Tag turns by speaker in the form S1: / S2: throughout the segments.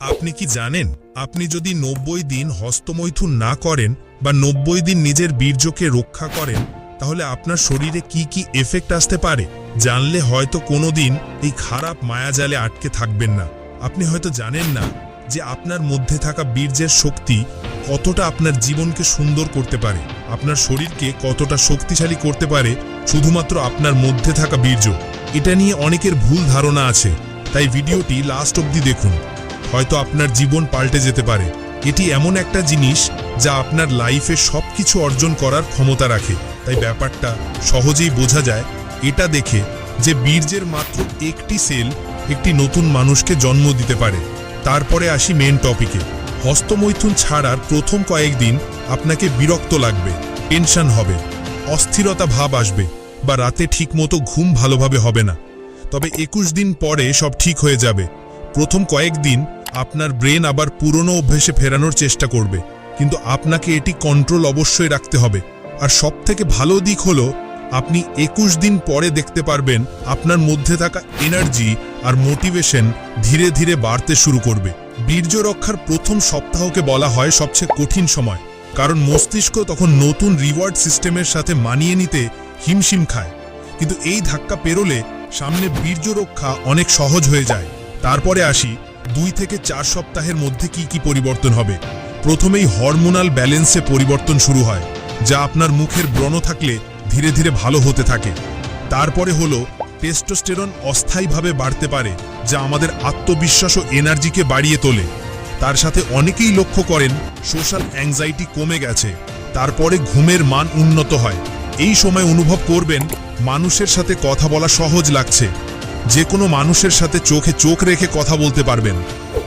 S1: আপনি কি জানেন, আপনি যদি নব্বই দিন হস্তমৈথুন না করেন বা নব্বই দিন নিজের বীর্যকে রক্ষা করেন, তাহলে আপনার শরীরে কি কি এফেক্ট আসতে পারে? জানলে হয়তো কোনোদিন এই খারাপ মায়াজালে আটকে থাকবেন না। আপনি হয়তো জানেন না যে আপনার মধ্যে থাকা বীর্যের শক্তি কতটা আপনার জীবনকে সুন্দর করতে পারে। আপনার শরীরকে কতটা শক্তিশালী করতে পারে শুধুমাত্র আপনার মধ্যে থাকা বীর্য। এটা নিয়ে অনেকের ভুল ধারণা আছে। তাই ভিডিওটি লাস্ট অবধি দেখুন। হয়তো আপনার জীবন পাল্টে যেতে পারে। এটি এমন একটা জিনিস যা আপনার লাইফে সব কিছু অর্জন করার ক্ষমতা রাখে। তাই ব্যাপারটা সহজেই বোঝা যায়। এটা দেখে যে বীর্যের মাত্র একটি সেল একটি নতুন মানুষকে জন্ম দিতে পারে। তারপরে আসি মেন টপিকে হস্তমৈথুন ছাড়ার প্রথম কয়েকদিন আপনাকে বিরক্ত লাগবে টেনশন হবে, অস্থিরতা ভাব আসবে বা রাতে ঠিকমতো ঘুম ভালোভাবে হবে না। তবে একুশ দিন পরে সব ঠিক হয়ে যাবে। প্রথম কয়েকদিন আপনার ব্রেন আবার পুরনো অভ্যেসে ফেরানোর চেষ্টা করবে। কিন্তু আপনাকে এটি কন্ট্রোল অবশ্যই রাখতে হবে। আর সবথেকে ভালো দিক হলো, আপনি একুশ দিন পরে দেখতে পারবেন আপনার মধ্যে থাকা এনার্জি আর মোটিভেশন ধীরে ধীরে বাড়তে শুরু করবে। বীর্য রক্ষার প্রথম সপ্তাহকে বলা হয় সবচেয়ে কঠিন সময়। কারণ মস্তিষ্ক তখন নতুন রিওয়ার্ড সিস্টেমের সাথে মানিয়ে নিতে হিমশিম খায়। কিন্তু এই ধাক্কা পেরোলে সামনে বীর্য রক্ষা অনেক সহজ হয়ে যায়। তারপরে আসি দুই থেকে চার সপ্তাহের মধ্যে কি কি পরিবর্তন হবে? প্রথমেই হরমোনাল ব্যালেন্সে পরিবর্তন শুরু হয়, যা আপনার মুখের ব্রণ থাকলে ধীরে ধীরে ভালো হতে থাকে। তারপরে হলো, টেস্টোস্টেরন অস্থায়ীভাবে বাড়তে পারে, যা আমাদের আত্মবিশ্বাস ও এনার্জিকে বাড়িয়ে তোলে। তার সাথে অনেকেই লক্ষ্য করেন, সোশ্যাল অ্যাংজাইটি কমে গেছে, তারপরে ঘুমের মান উন্নত হয়। এই সময় অনুভব করবেন, মানুষের সাথে কথা বলা সহজ লাগছে। যে কোনো মানুষের সাথে চোখে চোখ রেখে কথা বলতে পারবেন।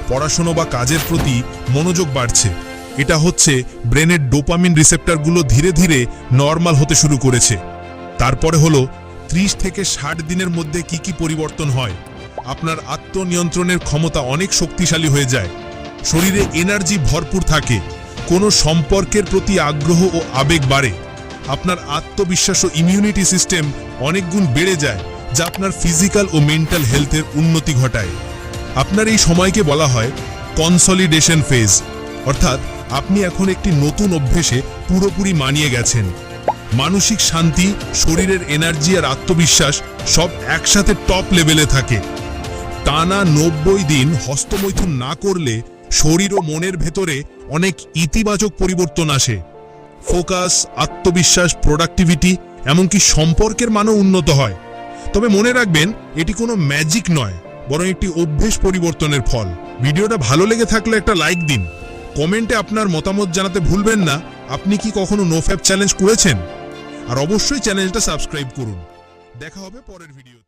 S1: পড়াশোনা বা কাজের প্রতি মনোযোগ বাড়ছে। এটা হচ্ছে ব্রেনের ডোপামিন রিসেপ্টারগুলো ধীরে ধীরে নর্মাল হতে শুরু করেছে। তারপরে হলো, ত্রিশ থেকে ষাট দিনের মধ্যে কি কি পরিবর্তন হয়? আপনার আত্মনিয়ন্ত্রণের ক্ষমতা অনেক শক্তিশালী হয়ে যায়। শরীরে এনার্জি ভরপুর থাকে। কোনো সম্পর্কের প্রতি আগ্রহ ও আবেগ বাড়ে। আপনার আত্মবিশ্বাস ও ইমিউনিটি সিস্টেম অনেক গুণ বেড়ে যায়। যা আপনার ফিজিক্যাল ও মেন্টাল হেলথের উন্নতি ঘটায়। আপনার এই সময়কে বলা হয় কনসলিডেশন ফেজ। অর্থাৎ আপনি এখন একটি নতুন অভ্যেসে পুরোপুরি মানিয়ে গেছেন। মানসিক শান্তি, শরীরের এনার্জি আর আত্মবিশ্বাস সব একসাথে টপ লেভেলে থাকে। টানা নব্বই দিন হস্তমৈথুন না করলে শরীর ও মনের ভেতরে অনেক ইতিবাচক পরিবর্তন আসে। ফোকাস, আত্মবিশ্বাস, প্রোডাক্টিভিটি, এমনকি সম্পর্কের মানও উন্নত হয়। তবে মনে রাখবেন, এটি কোনো ম্যাজিক নয়, বরং একটি অভ্যেস পরিবর্তনের ফল। ভিডিওটা ভালো লেগে থাকলে একটা লাইক দিন। কমেন্টে আপনার মতামত জানাতে ভুলবেন না। আপনি কি কখনো নোফ্যাপ চ্যালেঞ্জ করেছেন? আর অবশ্যই চ্যানেলটা সাবস্ক্রাইব করুন। দেখা হবে পরের ভিডিওতে।